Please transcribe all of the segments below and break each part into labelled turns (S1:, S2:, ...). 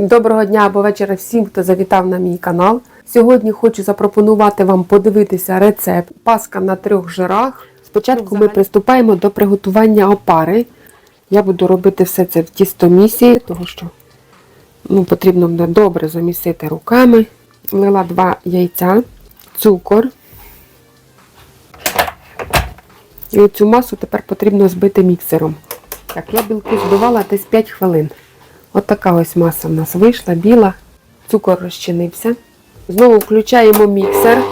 S1: Доброго дня або вечора всім, хто завітав на мій канал. Сьогодні хочу запропонувати вам подивитися рецепт паска на трьох жирах. Спочатку ми приступаємо до приготування опари. Я буду робити все це в тістомісі, тому що ну, потрібно буде добре замісити руками. Влила два яйця, цукор. І оцю масу тепер потрібно збити міксером. Так, я білки збивала десь 5 хвилин. От така ось маса в нас вийшла, біла, цукор розчинився. Знову включаємо міксер.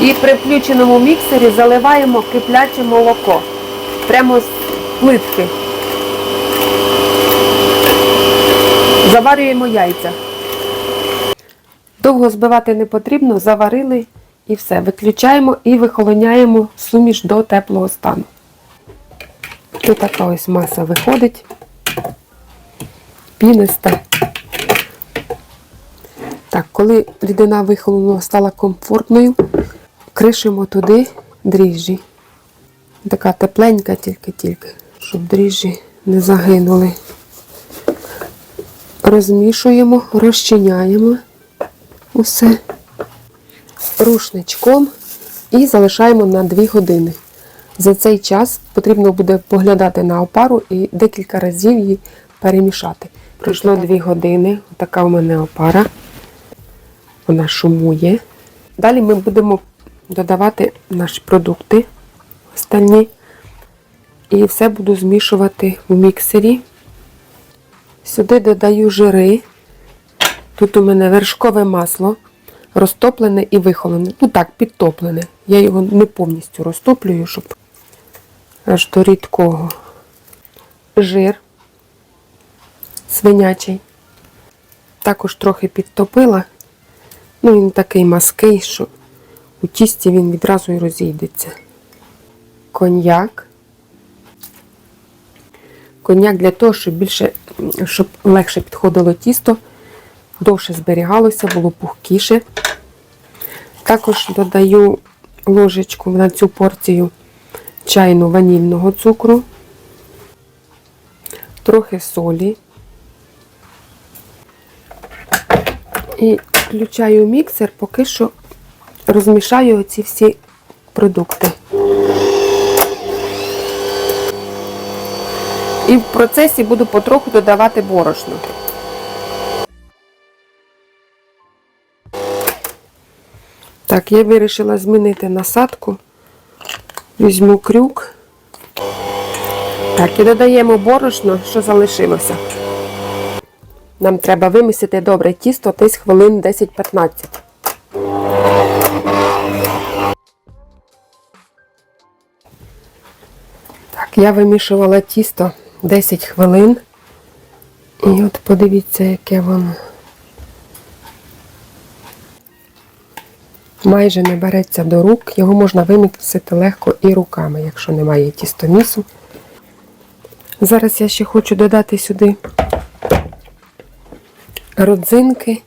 S1: І при включеному міксері заливаємо кипляче молоко. Прямо з плитки. Заварюємо яйця. Довго збивати не потрібно, заварили і все. Виключаємо і вихолоняємо суміш до теплого стану. Ось така ось маса виходить. Піниста. Так, коли рідина вихолонула, стала комфортною, кришимо туди дріжджі. Така тепленька тільки-тільки, щоб дріжджі не загинули. Розмішуємо, розчиняємо усе рушничком і залишаємо на 2 години. За цей час потрібно буде поглядати на опару і декілька разів її перемішати. Пройшло 2 години, така у мене опара. Вона шумує. Далі ми будемо додавати наші продукти остальні. І все буду змішувати в міксері. Сюди додаю жири. Тут у мене вершкове масло, розтоплене і вихолене. Ну так, підтоплене. Я його не повністю розтоплюю, щоб аж до рідкого. Жир свинячий. Також трохи підтопила. Ну, він такий маский, що у тісті він відразу і розійдеться. Коньяк. Коньяк для того, щоб більше, щоб легше підходило тісто, довше зберігалося, було пухкіше. Також додаю ложечку на цю порцію чайну ванільного цукру, трохи солі. І включаю міксер, поки що розмішаю оці всі продукти. І в процесі буду потроху додавати борошно. Так, я вирішила змінити насадку. Візьму крюк. Так, і додаємо борошно, що залишилося. Нам треба вимісити добре тісто десь хвилин 10-15. Так, я вимішувала тісто 10 хвилин. І от подивіться, яке воно. Майже не береться до рук, його можна вимісити легко і руками, якщо немає тістомісу. Зараз я ще хочу додати сюди родзинки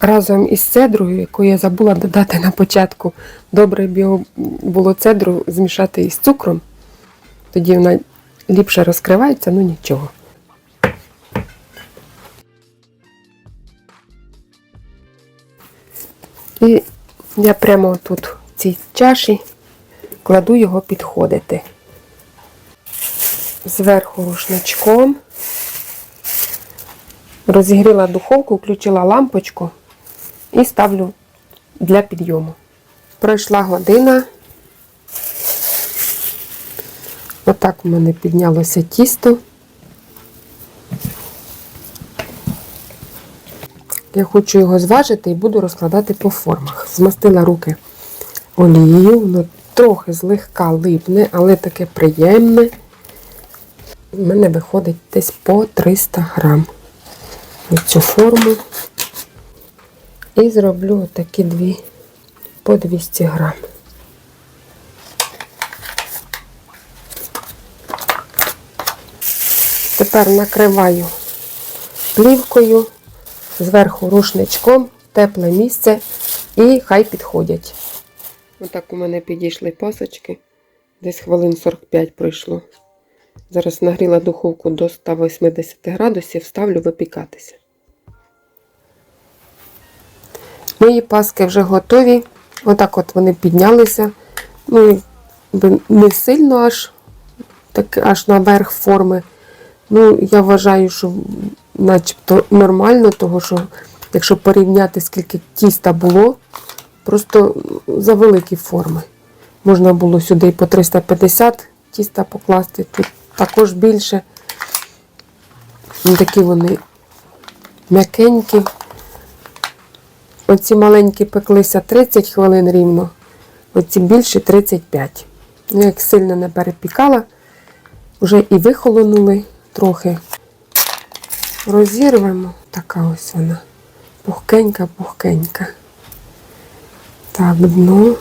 S1: разом із цедрою, яку я забула додати на початку. Добре було цедру змішати із цукром. Тоді вона ліпше розкривається, ну нічого. І я прямо тут в цій чаші кладу його підходити. Зверху рушничком. Розігріла духовку, включила лампочку і ставлю для підйому. Пройшла година. Отак у мене піднялося тісто. Я хочу його зважити і буду розкладати по формах. Змастила руки олією, воно трохи злегка липне, але таке приємне. У мене виходить десь по 300 грам цю форму. І зроблю такі дві по 200 грам. Тепер накриваю плівкою, зверху рушничком, тепле місце і хай підходять. Отак у мене підійшли пасочки. Десь хвилин 45 пройшло. Зараз нагріла духовку до 180 градусів, ставлю випікатися. Мої паски вже готові. Отак от вони піднялися. Ну, не сильно аж, так, аж наверх форми. Ну, я вважаю, що начебто нормально, того що якщо порівняти, скільки тіста було, просто за великі форми. Можна було сюди і по 350 тіста покласти, тут також більше. Такі вони м'якенькі. Оці маленькі пеклися 30 хвилин рівно, оці більші 35. Ну, як сильно не перепікала, вже і вихолонули трохи. Розірвемо. Така ось вона. Пухкенька, пухкенька. Так, дно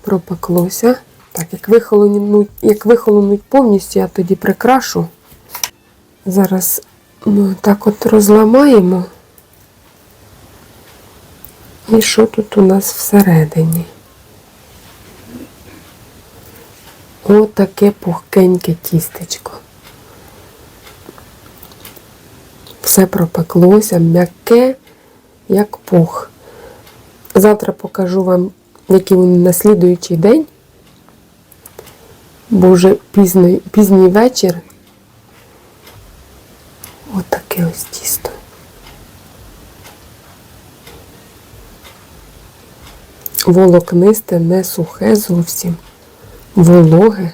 S1: пропеклося. Так, як вихолонуть, як вихолонуть повністю, я тоді прикрашу. Зараз ми так от розламаємо. І що тут у нас всередині? Отаке пухкеньке тістечко. Все пропеклося, м'яке, як пух. Завтра покажу вам, який він на слідуючий день, бо вже пізний, пізній вечір. Отаке ось тісто. Волокнисте, не сухе зовсім, вологе.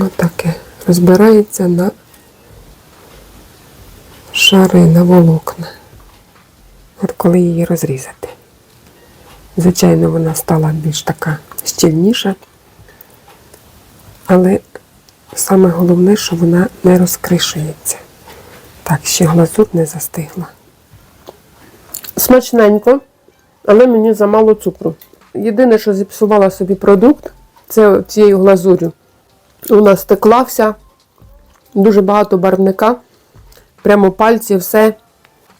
S1: Отаке. Розбирається на шари на волокна. От коли її розрізати. Звичайно, вона стала більш така щільніша, але саме головне, що вона не розкришується. Так, ще глазур не застигла. Смачненько, але мені замало цукру. Єдине, що зіпсувала собі продукт, це цією глазурю. Вона стекла вся, дуже багато барвника, прямо пальці, все.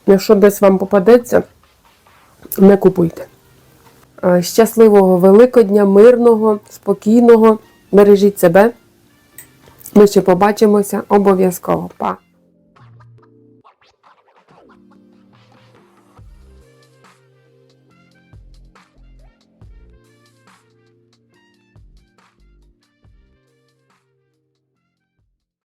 S1: Якщо десь вам попадеться, не купуйте. Е, Щасливого Великодня, мирного, спокійного. Бережіть себе. Ми ще побачимося обов'язково. Па!